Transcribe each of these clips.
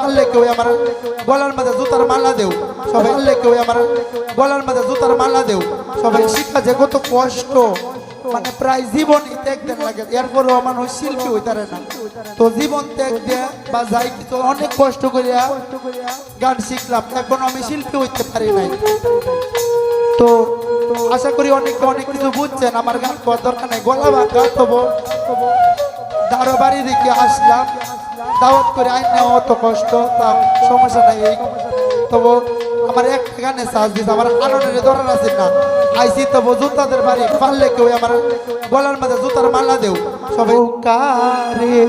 পারলে কেউ আমার গলার মাঝে জুতার মালা দেও। সবাই পারলে কেউ আমার গলার মাঝে জুতার মালা দেও। সবাই শিক্ষা যে কত কষ্ট। মানে প্রায় জীবন দেন লাগে। এরপরেও মানুষ শিল্পী হইতারে না। তো জীবন ত্যাগ দিয়ে বা যাই কিছু, অনেক কষ্ট করিয়া গান শিখলাম। এখন আমি শিল্পী হইতে পারি নাই। তো আশা করি অনেকে অনেক কিছু বুঝছেন। আমার গান করার দরকার নেই। গলা ভাঙা তবু দারো বাড়ি দিকে আসলাম। দাওয়াত করে আইন নেওয়া অত কষ্ট তা সমস্যা নাই, এই তবু আমার একটা গানে সাজ দিছে, আমার আনন্দের ধরার আছে না। আইসি তবু জুতাদের বাড়ি, পারলে কেউ আমার গলার মাঝে জুতার মালা দেও। কারে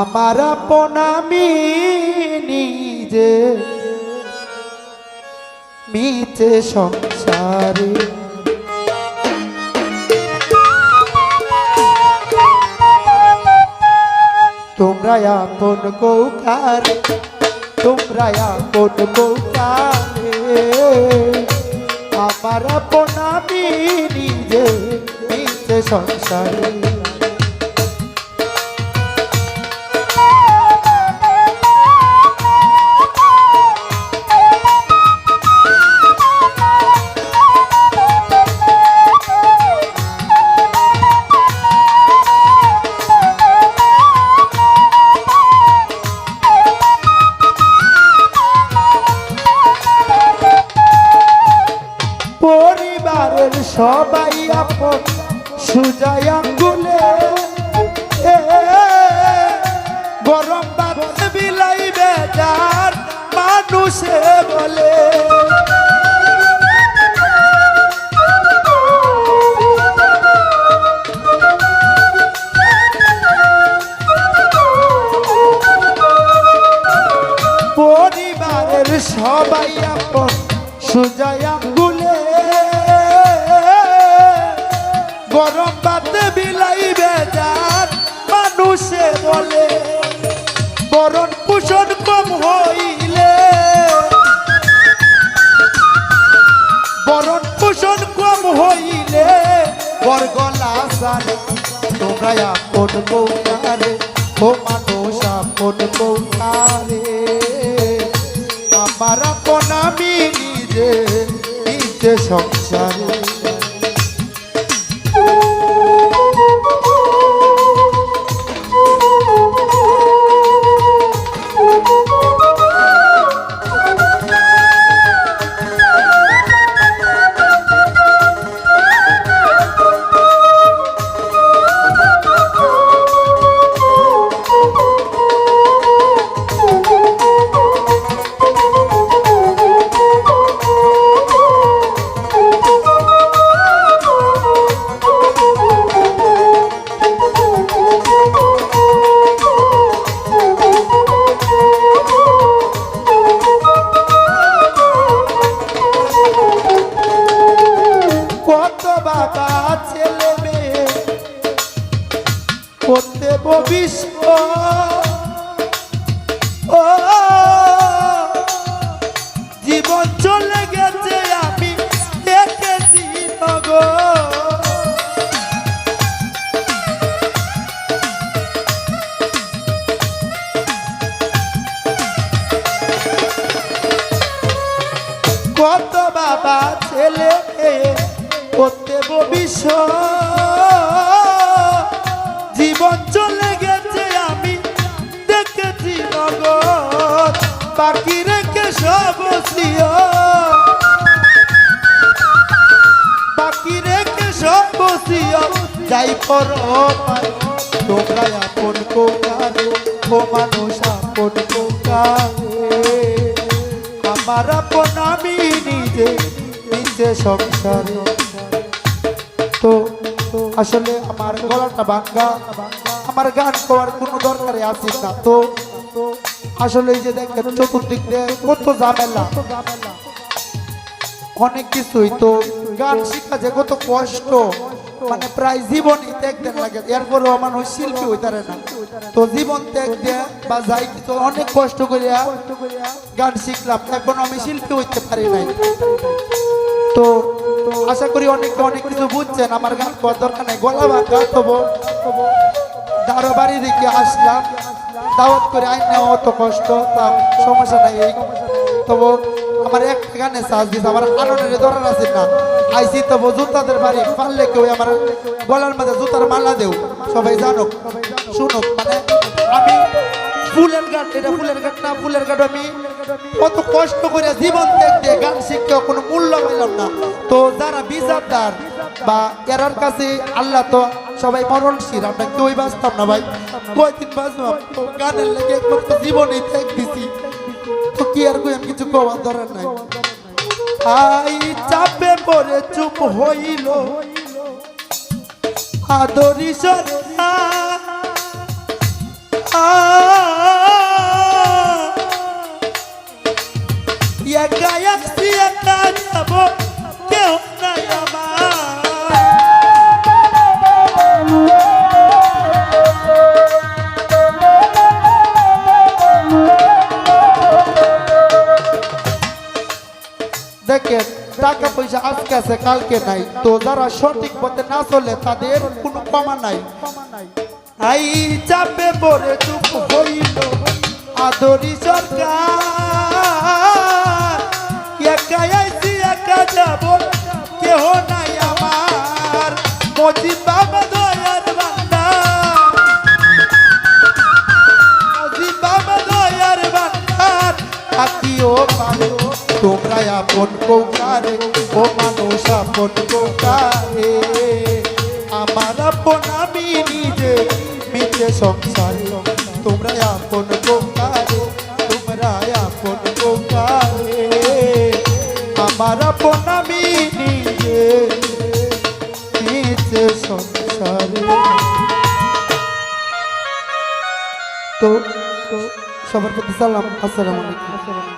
আমার আপনামি নিজে মিছে সংসারে তোমরা আপন কৌকার তোমরা আপন কৌকারে। আমার আপনামি নিজে নিজে সংসারে। সবাই আপন সুজাই আঙ্গুলে। গরম ভাত বিলাই বেজার মানুষে বলে। সবাই আপন সুজাই গরম ভাতে বিলাই বেজার, মানুষে বলে, বরণ পোষণ কম হইলে। বরণ পোষণ কম হইলে বরগলা সারে, তোমরা আপন কৌকারে ও মানুষ আপন কৌকারে আমার আপন আমি নিজে নিজে সংসারে ছেলে করতে ভবিষ্যৎ জীবন চলে গেছে আমি, দেখেছি নগদ বাকি রেখে সব বাকি রেখে সব যাই পর, তোমরা আপন কোকারে, ও মানুষ আপন কোকারে। আমার আপন নিজে নিজে সংসারে। তো আসলে আমার গলাটা ভাঙ্গা। আমার গান করার কোনো দরকারে আছে না। তো আসলে যে দেখেন চতুর্দিক দিয়ে কত ঝামেলা। অনেক কিছুই তো গান শিখা যে কত কষ্ট। মানে প্রায় জীবনই ত্যাগ দেন লাগে। এরপরেও মানুষ শিল্পী হইতারে না। তো জীবন ত্যাগ দিয়ে বা যাই কিছু অনেক কষ্ট করিয়া গান শিখলাম। এখন আমি শিল্পী হইতে পারি নাই। তো আশা করি অনেকে অনেক কিছু বুঝছেন, আমার গান করার দরকার নাই। গলা ভাঙা তবু দারো বাড়ি দিকে আসলাম। দাওয়াত করে আইন নেওয়া অত কষ্ট, তা সমস্যা নাই। এই তবু আমার এক গানে সাজ দিছে, আমার আনন্দের ধরার আছে না। আইসি তবু জুতাদের বাড়ি, পারলে কেউ আমার গলার মধ্যে জুতার মালা দেও। সবাই জানুক, শুনুক মানে আমি ফুলের গান এটা ফুলের গান না, ফুলের গান আমি কত কষ্ট করে জীবন দেখতে, গান শিখতে কোনো মূল্য পেলাম না। তো যারা বিচারদার বা এরার কাছে আল্লাহ তো সবাই মরণশীল, আমরা কেউই বাঁচতাম না ভাই। কয়দিন বাঁচলাম, গানের লেগে একমাত্র জীবনে ত্যাগ দিছি। তো কি আর কই কিছু কবার ধরার নাই। আই চাপে পড়ে চুপ হইল। আদরি সরকার পয়সা আজকে আছে, কালকে নাই। তো যারা সঠিক পথে না চলে, তাদের কোনো কমা নাই। আই চাপে পড়ে চুপ হইল। আদরি সরকার একা আইছি, একা যাব। কেহ নাই আমার। মজিদ আপন কৌকারে ও মানুষ আপন কৌকারে আমার আপন আমি নিজে মিটে সংসারে তোমরা আপন কৌকারে তোমরা আপন কৌকারে আমার আপন আমি নিজে মিটে সংসারে তো, সবার প্রতি সালাম, আসসালামু আলাইকুম।